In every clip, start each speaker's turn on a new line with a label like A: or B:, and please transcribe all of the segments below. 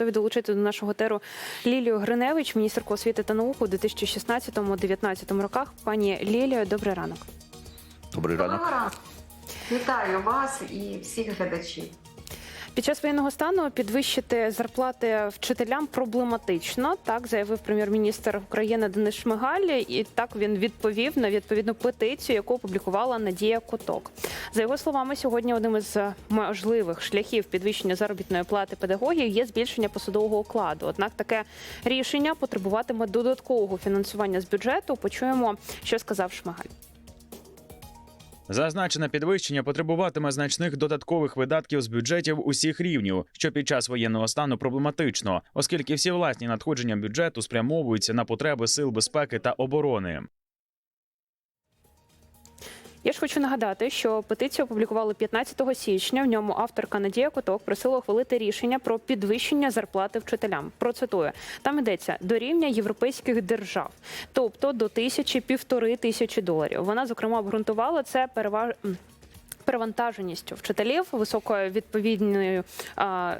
A: готові долучити до нашого теру Лілію Гриневич, міністерку освіти та науки у 2016-2019 роках. Пані Лілію, добрий ранок.
B: Добрий ранок.
C: Доброго ранку. Вітаю вас і всіх глядачів.
A: Під час воєнного стану підвищити зарплати вчителям проблематично. Так заявив прем'єр-міністр України Денис Шмигаль, і так він відповів на відповідну петицію, яку опублікувала Надія Коток. За його словами, сьогодні одним із можливих шляхів підвищення заробітної плати педагогів є збільшення посадового окладу. Однак таке рішення потребуватиме додаткового фінансування з бюджету. Почуємо, що сказав Шмигаль.
D: Зазначене підвищення потребуватиме значних додаткових видатків з бюджетів усіх рівнів, що під час воєнного стану проблематично, оскільки всі власні надходження бюджету спрямовуються на потреби сил безпеки та оборони.
A: Я ж хочу нагадати, що петицію опублікували 15 січня. В ньому авторка Надія Коток просила ухвалити рішення про підвищення зарплати вчителям. Процитую там йдеться до рівня європейських держав, тобто до тисячі півтори тисячі доларів. Вона зокрема обґрунтувала це переваж... Перевантаженістю вчителів, високою відповідною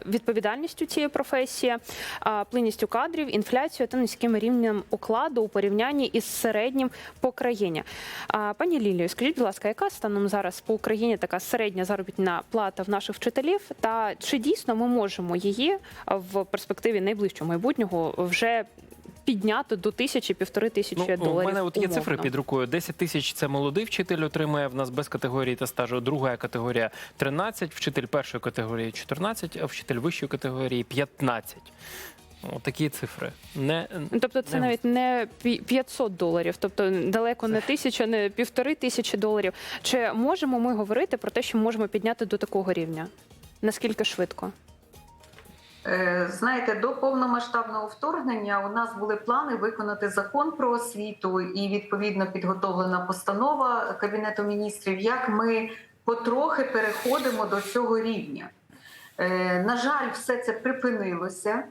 A: відповідальністю цієї професії, плинністю кадрів, інфляцією та низьким рівнем укладу у порівнянні із середнім по країні. Пані Лілію, скажіть, будь ласка, яка станом зараз по Україні така середня заробітна плата в наших вчителів? Та чи дійсно ми можемо її в перспективі найближчого майбутнього вже підняти до тисячі півтори тисячі
E: Ну,
A: доларів?
E: у мене от є
A: умовно?
E: цифри під рукою. 10 тисяч це молодий вчитель отримує в нас без категорії та стажу. Друга категорія 13, вчитель першої категорії 14, а вчитель вищої категорії 15. Такі цифри. Не,
A: Ну, Тобто це
E: не-
A: навіть не пі- 500 доларів, тобто далеко не тисяча, не півтори тисячі доларів. Чи можемо ми говорити про те, що можемо підняти до такого рівня? Наскільки швидко?
C: Е, Знаєте, до повномасштабного вторгнення у нас були плани виконати закон про освіту і відповідно підготовлена постанова Кабінету міністрів, як ми потрохи переходимо до цього рівня. Е, На жаль, все це припинилося.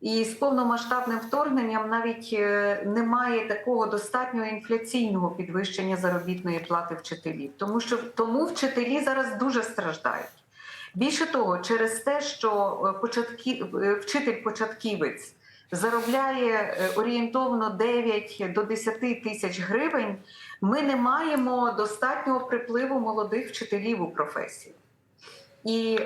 C: І з повномасштабним вторгненням навіть е, немає такого достатньо інфляційного підвищення заробітної плати вчителів, тому що тому вчителі зараз дуже страждають. Більше того, через те, що е, початки... е, вчитель-початківець заробляє е, орієнтовно 9 до 10 тисяч гривень, ми не маємо достатнього припливу молодих вчителів у професію. І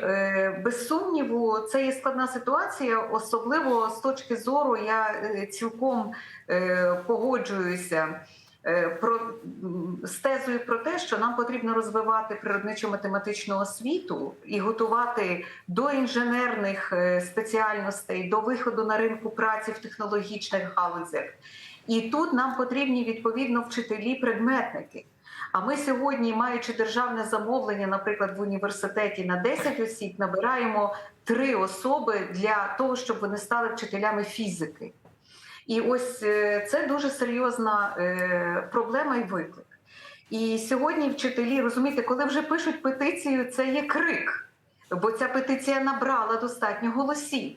C: без сумніву, це є складна ситуація, особливо з точки зору, я цілком погоджуюся про з тезою про те, що нам потрібно розвивати природничо-математичну освіту і готувати до інженерних е, спеціальностей, до виходу на ринку праці в технологічних галузях. І тут нам потрібні відповідно вчителі-предметники. А ми сьогодні, маючи державне замовлення, наприклад, в університеті на 10 осіб, набираємо три особи для того, щоб вони стали вчителями фізики. І ось е, це дуже серйозна е, проблема і виклик. І сьогодні вчителі розумієте, коли вже пишуть петицію, це є крик, бо ця петиція набрала достатньо голосів.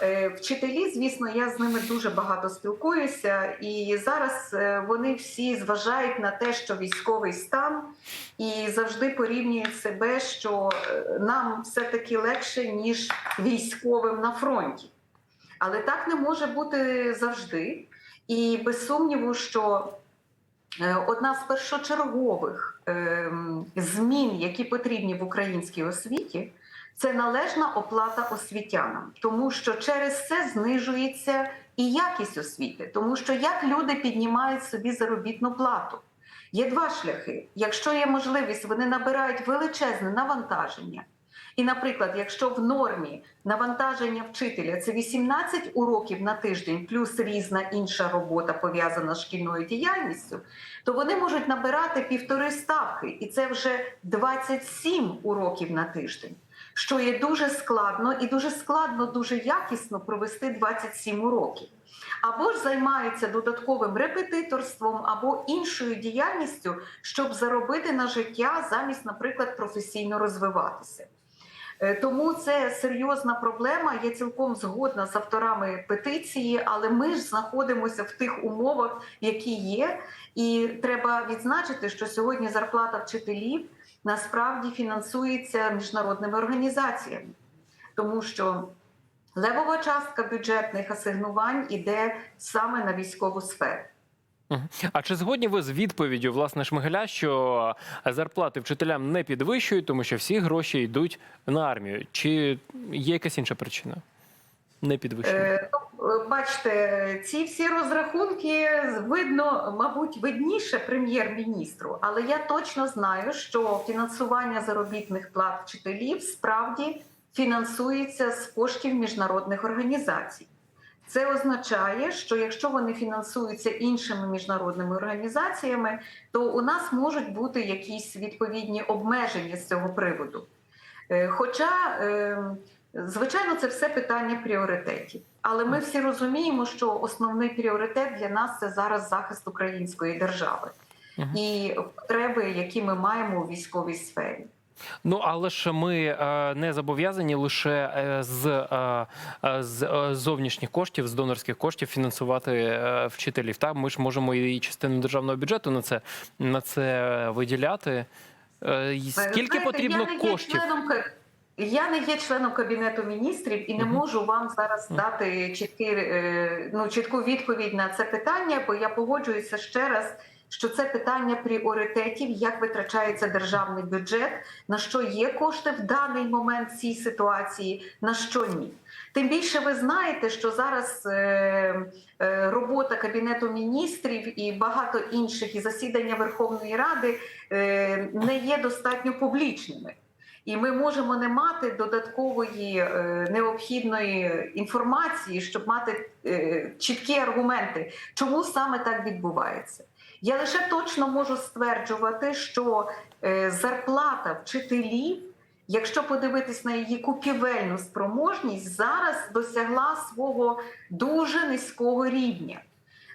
C: Е, Вчителі, звісно, я з ними дуже багато спілкуюся, і зараз вони всі зважають на те, що військовий стан, і завжди порівнюють себе, що нам все-таки легше, ніж військовим на фронті. Але так не може бути завжди. І без сумніву, що е, одна з першочергових ем, змін, які потрібні в українській освіті, це належна оплата освітянам, тому що через це знижується і якість освіти, тому що як люди піднімають собі заробітну плату. Є два шляхи. Якщо є можливість, вони набирають величезне навантаження. І, наприклад, якщо в нормі навантаження вчителя це 18 уроків на тиждень, плюс різна інша робота пов'язана з шкільною діяльністю, то вони можуть набирати півтори ставки, і це вже 27 уроків на тиждень що є дуже складно і дуже складно, дуже якісно провести 27 уроків. Або ж займаються додатковим репетиторством або іншою діяльністю, щоб заробити на життя замість, наприклад, професійно розвиватися. Е, Тому це серйозна проблема. Я цілком згодна з авторами петиції, але ми ж знаходимося в тих умовах, які є. І треба відзначити, що сьогодні зарплата вчителів насправді фінансується міжнародними організаціями, тому що Левова частка бюджетних асигнувань іде саме на військову сферу.
E: А чи згодні ви з відповіддю власне Шмигаля, що зарплати вчителям не підвищують, тому що всі гроші йдуть на армію? Чи є якась інша причина? Не підвищення.
C: Е, ну, Бачите, ці всі розрахунки видно, мабуть, видніше прем'єр-міністру, але я точно знаю, що фінансування заробітних плат вчителів справді фінансується з коштів міжнародних організацій. Це означає, що якщо вони фінансуються іншими міжнародними організаціями, то у нас можуть бути якісь відповідні обмеження з цього приводу. Е, Хоча, е, звичайно, це все питання пріоритетів. Але ми всі розуміємо, що основний пріоритет для нас це зараз захист української держави і потреби, які ми маємо у військовій сфері.
E: Ну але ж ми е, не зобов'язані лише е, з, е, з зовнішніх коштів, з донорських коштів фінансувати вчителів. Та ми ж можемо і частину державного бюджету на це на це виділяти. Скільки
C: Знаєте,
E: потрібно
C: я
E: коштів?
C: членом Я не є членом кабінету міністрів і не можу вам зараз дати чіткі, ну, чітку відповідь на це питання, бо я погоджуюся ще раз, що це питання пріоритетів, як витрачається державний бюджет, на що є кошти в даний момент в цій ситуації, на що ні. Тим більше ви знаєте, що зараз е, е, робота кабінету міністрів і багато інших і засідання Верховної Ради е, не є достатньо публічними. І ми можемо не мати додаткової необхідної інформації, щоб мати чіткі аргументи, чому саме так відбувається. Я лише точно можу стверджувати, що е, зарплата вчителів, якщо подивитись на її купівельну спроможність, зараз досягла свого дуже низького рівня.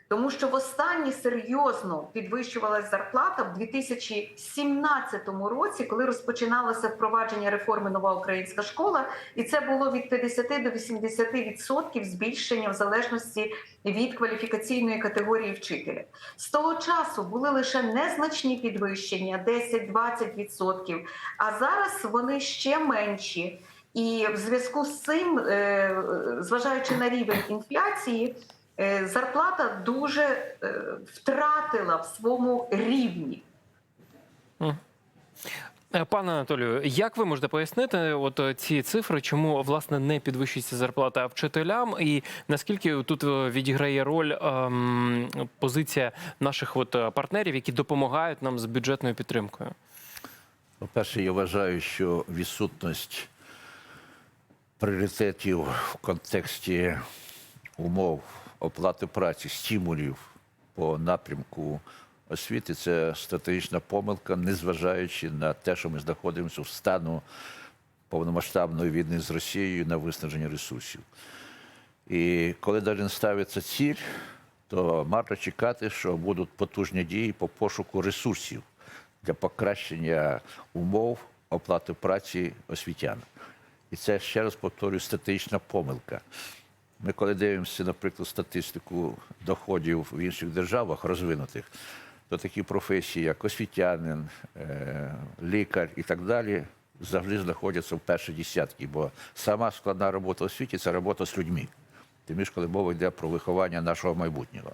C: Тому що востаннє серйозно підвищувалася зарплата в 2017 році, коли розпочиналося впровадження реформи Нова українська школа, і це було від 50 до 80% збільшення в залежності від кваліфікаційної категорії вчителя. З того часу були лише незначні підвищення 10-20%, а зараз вони ще менші. І в зв'язку з цим, е, зважаючи на рівень інфляції, зарплата дуже е, втратила в своєму рівні.
E: Е, Пане Анатолію, як ви можете пояснити от е, ці цифри, чому власне не підвищується зарплата вчителям, і наскільки тут е, відіграє роль ем, позиція наших от е, партнерів, які допомагають нам з бюджетною підтримкою?
B: По-перше, я вважаю, що відсутність пріоритетів в контексті умов оплати праці, стимулів по напрямку освіти це стратегічна помилка, незважаючи на те, що ми знаходимося в стану повномасштабної війни з Росією на виснаження ресурсів. І коли навіть ставиться ціль, то варто чекати, що будуть потужні дії по пошуку ресурсів для покращення умов оплати праці освітян. І це ще раз повторюю статична помилка. Ми, коли дивимося, наприклад, статистику доходів в інших державах розвинутих, то такі професії, як освітянин, е, лікар і так далі, завжди знаходяться в першій десятці, бо сама складна робота в освіті це робота з людьми. Тим більше, коли мова йде про виховання нашого майбутнього.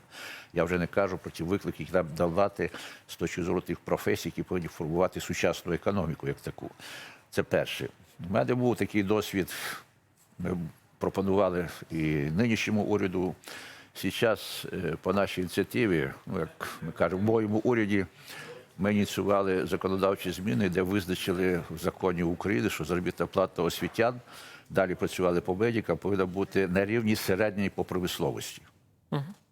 B: Я вже не кажу про ті виклики, які нам давати з точки зору тих професій, які повинні формувати сучасну економіку як таку. Це перше. У мене був такий досвід. Пропонували і нинішньому уряду. Зараз е, по нашій ініціативі, ну як ми кажемо, в моєму уряді ми ініціювали законодавчі зміни, де визначили в законі України, що заробітна плата освітян далі працювали по медикам, повинна бути на рівні середньої по промисловості.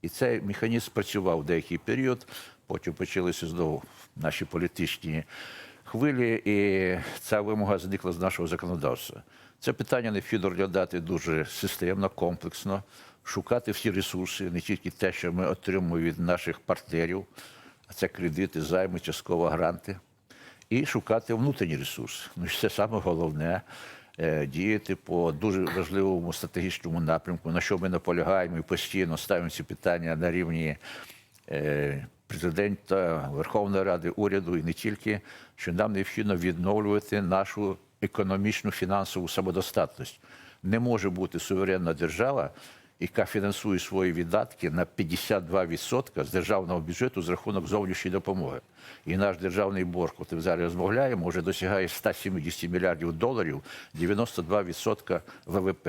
B: І цей механізм працював деякий період. Потім почалися знову наші політичні хвилі, і ця вимога зникла з нашого законодавства. Це питання необхідно розглядати дуже системно, комплексно, шукати всі ресурси, не тільки те, що ми отримуємо від наших партнерів, а це кредити, займи, частково гранти, і шукати внутрішні ресурси. Ну, це саме головне е, діяти по дуже важливому стратегічному напрямку, на що ми наполягаємо і постійно ставимо ці питання на рівні е, президента, Верховної Ради, уряду і не тільки, що нам необхідно відновлювати нашу економічну фінансову самодостатність. Не може бути суверенна держава, яка фінансує свої видатки на 52% з державного бюджету з рахунок зовнішньої допомоги. І наш державний борг, от ми зараз розмовляємо, вже досягає 170 мільярдів доларів, 92% ВВП.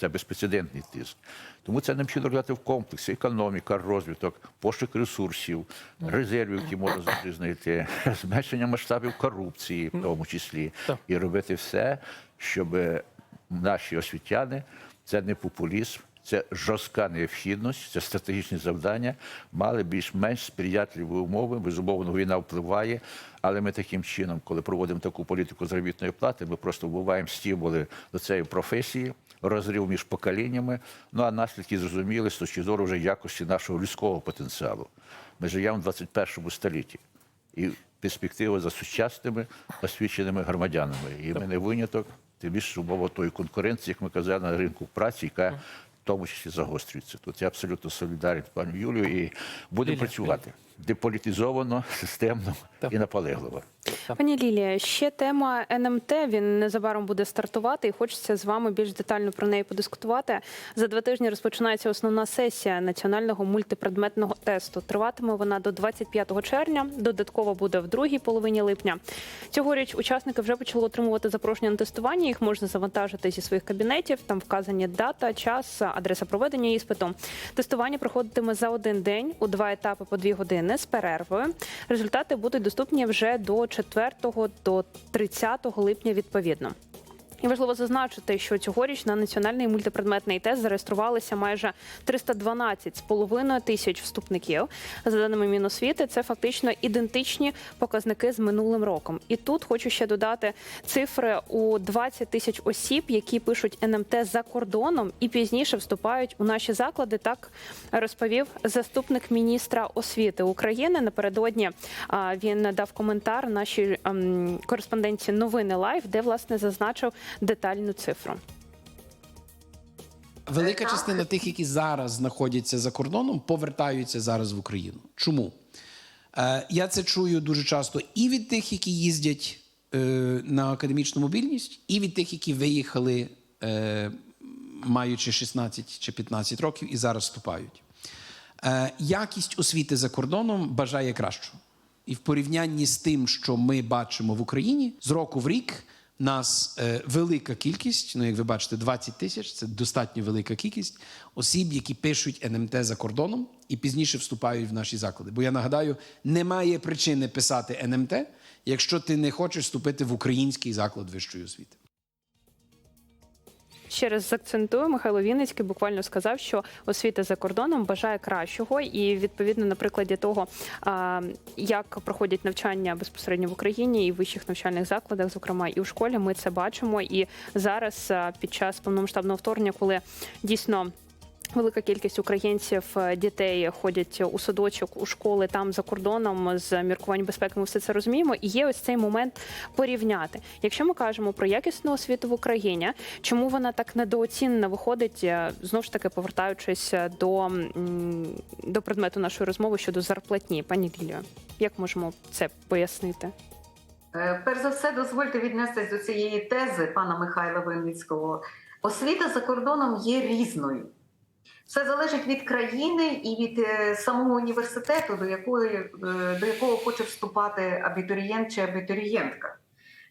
B: Це безпрецедентний тиск. Тому це необхідно розглядати в комплексі. Економіка, розвиток, пошук ресурсів, резервів, які можна завжди знайти, зменшення масштабів корупції, в тому числі, і робити все, щоб наші освітяни це не популізм, це жорстка необхідність, це стратегічні завдання, мали більш-менш сприятливі умови. Безумовно, війна впливає, але ми таким чином, коли проводимо таку політику заробітної плати, ми просто вбиваємо стимули до цієї професії, розрив між поколіннями. Ну а наслідки зрозуміли з точки зору вже якості нашого людського потенціалу. Ми живемо в 21 столітті. І перспективи за сучасними освіченими громадянами. І ми не виняток, тим більше умова тої конкуренції, як ми казали, на ринку праці, яка в тому числі загострюється. Тут я абсолютно солідарен з пані Юлією і будемо працювати деполітизовано, системно
E: Так.
B: і наполегливо.
A: Пані Лілія, ще тема НМТ. Він незабаром буде стартувати, і хочеться з вами більш детально про неї подискутувати. За два тижні розпочинається основна сесія національного мультипредметного тесту. Триватиме вона до 25 червня. Додатково буде в другій половині липня. Цьогоріч учасники вже почали отримувати запрошення на тестування. Їх можна завантажити зі своїх кабінетів. Там вказані дата, час, адреса проведення іспиту. Тестування проходитиме за один день у два етапи по дві години з перервою. Результати будуть доступні вже до 4 до 30 липня відповідно. І важливо зазначити, що цьогоріч на національний мультипредметний тест зареєструвалися майже 312,5 тисяч вступників. За даними Міносвіти, це фактично ідентичні показники з минулим роком. І тут хочу ще додати цифри у 20 тисяч осіб, які пишуть НМТ за кордоном і пізніше вступають у наші заклади. Так розповів заступник міністра освіти України. Напередодні він дав коментар нашій ем, кореспонденції новини Лайв, де власне зазначив детальну цифру.
F: Велика частина тих, які зараз знаходяться за кордоном, повертаються зараз в Україну. Чому? Е, я це чую дуже часто і від тих, які їздять е, на академічну мобільність, і від тих, які виїхали, е, маючи 16 чи 15 років, і зараз вступають. Якість освіти за кордоном бажає кращого. І в порівнянні з тим, що ми бачимо в Україні, з року в рік нас е, велика кількість, ну як ви бачите, 20 тисяч це достатньо велика кількість осіб, які пишуть НМТ за кордоном і пізніше вступають в наші заклади. Бо я нагадаю, немає причини писати НМТ, якщо ти не хочеш вступити в український заклад вищої освіти.
A: Ще раз закцентую, Михайло Вінницький буквально сказав, що освіта за кордоном бажає кращого, і відповідно на прикладі того, як проходять навчання безпосередньо в Україні і в вищих навчальних закладах, зокрема і у школі, ми це бачимо. І зараз під час повномасштабного вторгнення, коли дійсно. Велика кількість українців е, дітей ходять у садочок, у школи там за кордоном з міркувань безпеки. Ми все це розуміємо. І є ось цей момент порівняти. Якщо ми кажемо про якісну освіту в Україні, чому вона так недооцінена виходить, е, знову ж таки повертаючись до, до предмету нашої розмови щодо зарплатні, пані Лілію, як можемо це пояснити?
C: Е, Перш за все, дозвольте віднестись до цієї тези пана Михайла Винницького. Освіта за кордоном є різною. Все залежить від країни і від е, самого університету, до якої е, до якого хоче вступати абітурієнт чи абітурієнтка.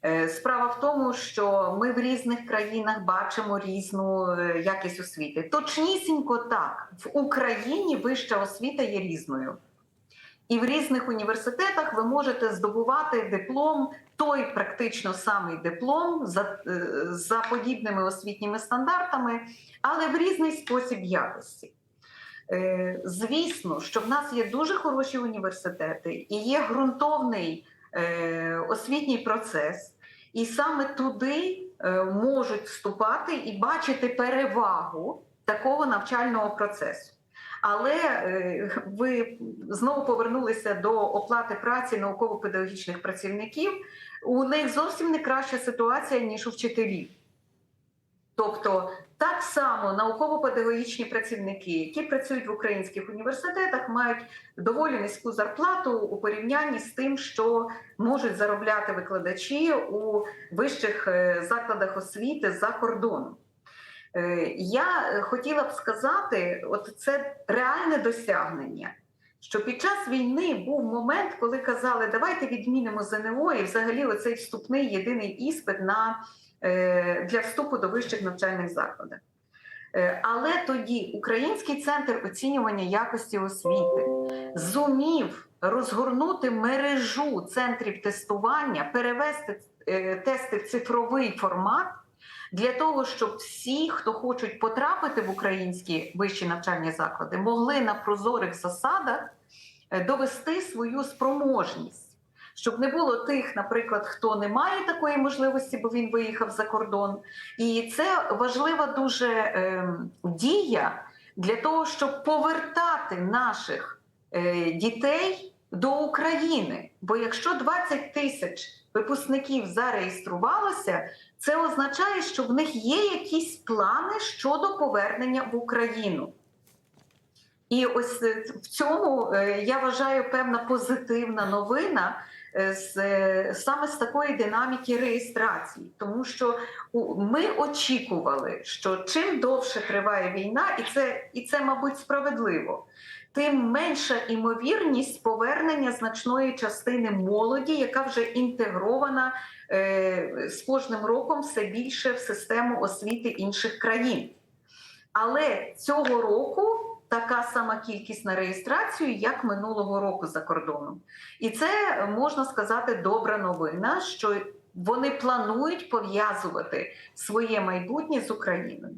C: Е, Справа в тому, що ми в різних країнах бачимо різну якість освіти. Точнісінько так, в Україні вища освіта є різною. І в різних університетах ви можете здобувати диплом, той практично самий диплом за, е, за подібними освітніми стандартами, але в різний спосіб якості. Е, Звісно, що в нас є дуже хороші університети і є ґрунтовний е, освітній процес, і саме туди можуть вступати і бачити перевагу такого навчального процесу. Але е, ви знову повернулися до оплати праці науково-педагогічних працівників. У них зовсім не краща ситуація, ніж у вчителів. Тобто, так само науково-педагогічні працівники, які працюють в українських університетах, мають доволі низьку зарплату у порівнянні з тим, що можуть заробляти викладачі у вищих е, закладах освіти за кордоном. Е, Я е, хотіла б сказати, от це реальне досягнення. Що під час війни був момент, коли казали, давайте відмінимо ЗНО і взагалі оцей вступний єдиний іспит на, е, для вступу до вищих навчальних закладів. Але тоді Український центр оцінювання якості освіти зумів розгорнути мережу центрів тестування, перевести тести в цифровий формат для того, щоб всі, хто хочуть потрапити в українські вищі навчальні заклади, могли на прозорих засадах е, довести свою спроможність. Щоб не було тих, наприклад, хто не має такої можливості, бо він виїхав за кордон. І це важлива дуже е, дія для того, щоб повертати наших е, дітей до України. Бо якщо 20 тисяч випускників зареєструвалося, це означає, що в них є якісь плани щодо повернення в Україну. І ось е, в цьому е, я вважаю певна позитивна новина з е, саме з такої динаміки реєстрації, тому що ми очікували, що чим довше триває війна, і це, і це мабуть справедливо, тим менша імовірність повернення значної частини молоді, яка вже інтегрована е, з кожним роком все більше в систему освіти інших країн. Але цього року така сама кількість на реєстрацію, як минулого року за кордоном. І це можна сказати добра новина, що вони планують пов'язувати своє майбутнє з Україною.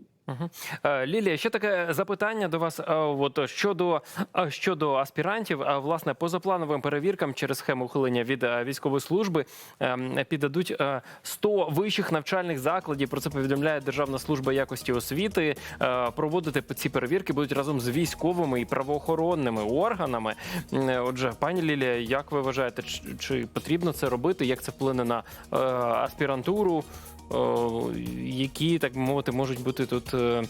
E: Е, Лілія, ще таке запитання до вас. е, От щодо е, щодо аспірантів, а власне позаплановим перевіркам через схему ухилення від військової служби ем, піддадуть е, 100 вищих навчальних закладів. Про це повідомляє Державна служба якості освіти. Проводити ці перевірки будуть разом з військовими і правоохоронними органами. Отже, пані Лілія, як ви вважаєте, чи, потрібно це робити? Як це вплине на аспірантуру? Які так мовити можуть бути тут е,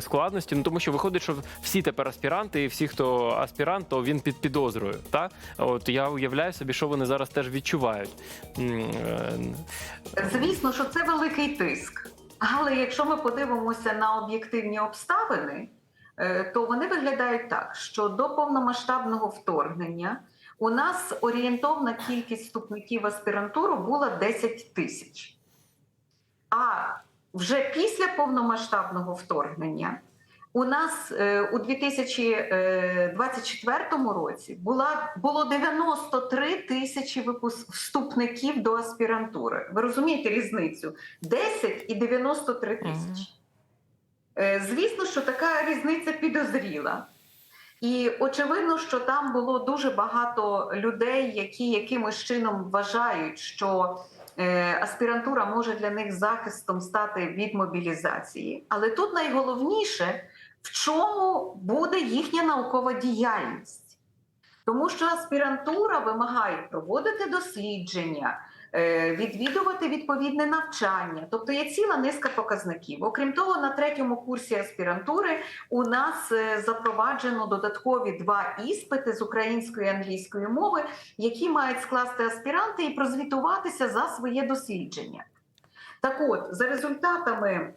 E: складності. Ну тому що виходить, що всі тепер аспіранти, і всі, хто аспірант, то він під підозрою. Так от я уявляю собі, що вони зараз теж відчувають. Е,
C: Звісно, що це великий тиск. Але якщо ми подивимося на об'єктивні обставини, е, то вони виглядають так, що до повномасштабного вторгнення у нас орієнтовна кількість вступників аспірантуру була 10 тисяч. А вже після повномасштабного вторгнення у нас е, у 2024 році була, було 93 тисячі випуск, вступників до аспірантури. Ви розумієте різницю? 10 і 93 тисячі. Е, Звісно, що така різниця підозріла. І очевидно, що там було дуже багато людей, які якимось чином вважають, що е, аспірантура може для них захистом стати від мобілізації. Але тут найголовніше, в чому буде їхня наукова діяльність. Тому що аспірантура вимагає проводити дослідження, е, відвідувати відповідне навчання. Тобто є ціла низка показників. Окрім того, на третьому курсі аспірантури у нас е, запроваджено додаткові два іспити з української і англійської мови, які мають скласти аспіранти і прозвітуватися за своє дослідження. Так от, за результатами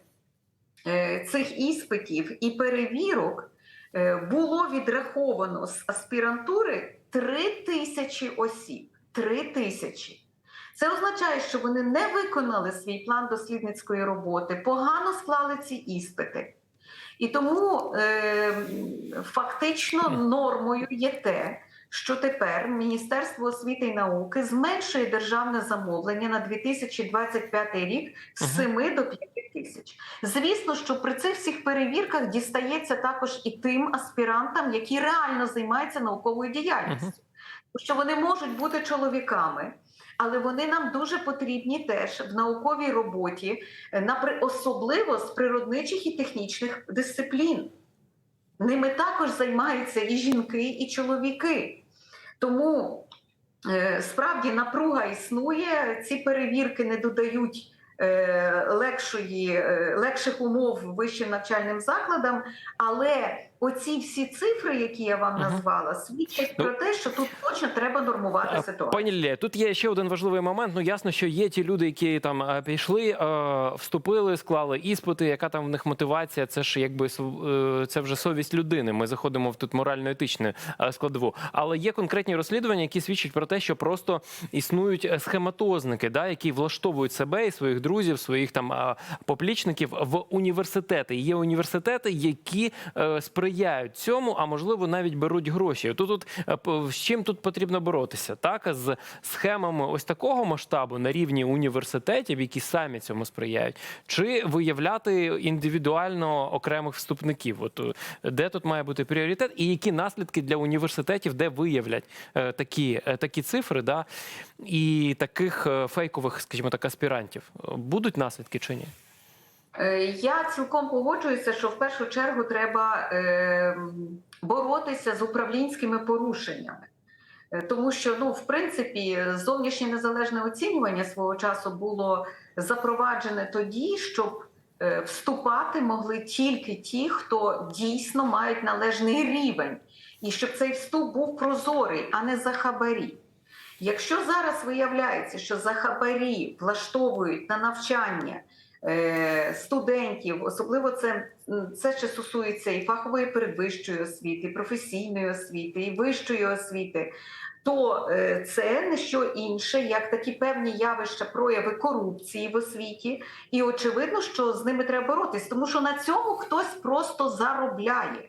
C: е, цих іспитів і перевірок е, було відраховано з аспірантури 3 тисячі осіб. 3 тисячі. Це означає, що вони не виконали свій план дослідницької роботи, погано склали ці іспити. І тому е, фактично нормою є те, що тепер Міністерство освіти і науки зменшує державне замовлення на 2025 рік з 7 до 5 тисяч. Звісно, що при цих всіх перевірках дістається також і тим аспірантам, які реально займаються науковою діяльністю, що вони можуть бути чоловіками. Але вони нам дуже потрібні теж в науковій роботі, е, особливо з природничих і технічних дисциплін. Ними також займаються і жінки, і чоловіки. Тому е, справді напруга існує. Ці перевірки не додають е, легшої, легших умов вищим навчальним закладам, але оці всі цифри, які я вам назвала, свідчать
E: Ну,
C: про те, що тут точно треба нормувати ситуацію.
E: Пані Лілія, тут є ще один важливий момент. Ну ясно, що є ті люди, які там е, пішли, е, вступили, склали іспити. Яка там в них мотивація? Це ж якби е, це вже совість людини. Ми заходимо в тут морально-етичну е, складову. Але є конкретні розслідування, які свідчать про те, що просто існують схематозники, да, які влаштовують себе і своїх друзів, своїх там поплічників в університети. Є університети, які е, сприяють цьому, а можливо навіть беруть гроші. Тут, тут е, з чим тут потрібно боротися? Так з схемами ось такого масштабу на рівні університетів, які самі цьому сприяють, чи виявляти індивідуально окремих вступників? От е, де тут має бути пріоритет, і які наслідки для університетів, де виявлять е, такі, такі цифри, да і таких фейкових, скажімо так, аспірантів? Будуть наслідки чи ні?
C: Е, Я цілком погоджуюся, що в першу чергу треба е, боротися з управлінськими порушеннями. Е, Тому що, ну, в принципі, зовнішнє незалежне оцінювання свого часу було запроваджене тоді, щоб вступати могли тільки ті, хто дійсно мають належний рівень, і щоб цей вступ був прозорий, а не за хабарі. Якщо зараз виявляється, що за хабарі влаштовують на навчання студентів, особливо це, це ще стосується і фахової передвищої освіти, і професійної освіти, і вищої освіти, то е, це не що інше, як такі певні явища прояви корупції в освіті, і очевидно, що з ними треба боротись, тому що на цьому хтось просто заробляє.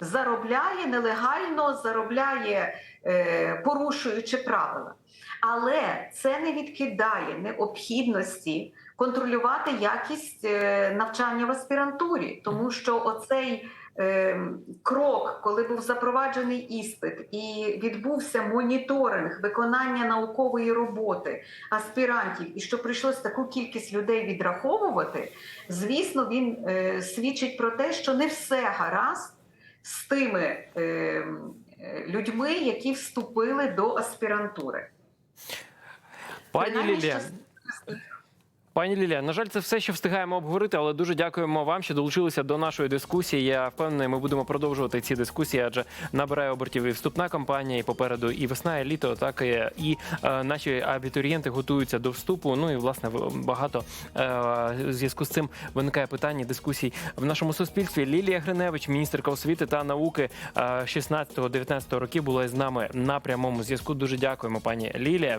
C: Заробляє нелегально, заробляє, е, порушуючи правила. Але це не відкидає необхідності контролювати якість е, навчання в аспірантурі, тому що оцей е, крок, коли був запроваджений іспит і відбувся моніторинг виконання наукової роботи аспірантів, і що прийшлось таку кількість людей відраховувати, звісно, він е, свідчить про те, що не все гаразд з тими людьми, які вступили до аспірантури.
E: Пані Лілія, Пані Лілія, на жаль, це все, що встигаємо обговорити, але дуже дякуємо вам, що долучилися до нашої дискусії. Я впевнений, ми будемо продовжувати ці дискусії, адже набирає обертів і вступна кампанія, і попереду і весна, і літо. Так і, і е, наші абітурієнти готуються до вступу. Ну і власне багато е, зв'язку з цим виникає питання дискусій в нашому суспільстві. Лілія Гриневич, міністерка освіти та науки е, 16-19 років, була з нами на прямому зв'язку. Дуже дякуємо, пані Лілія.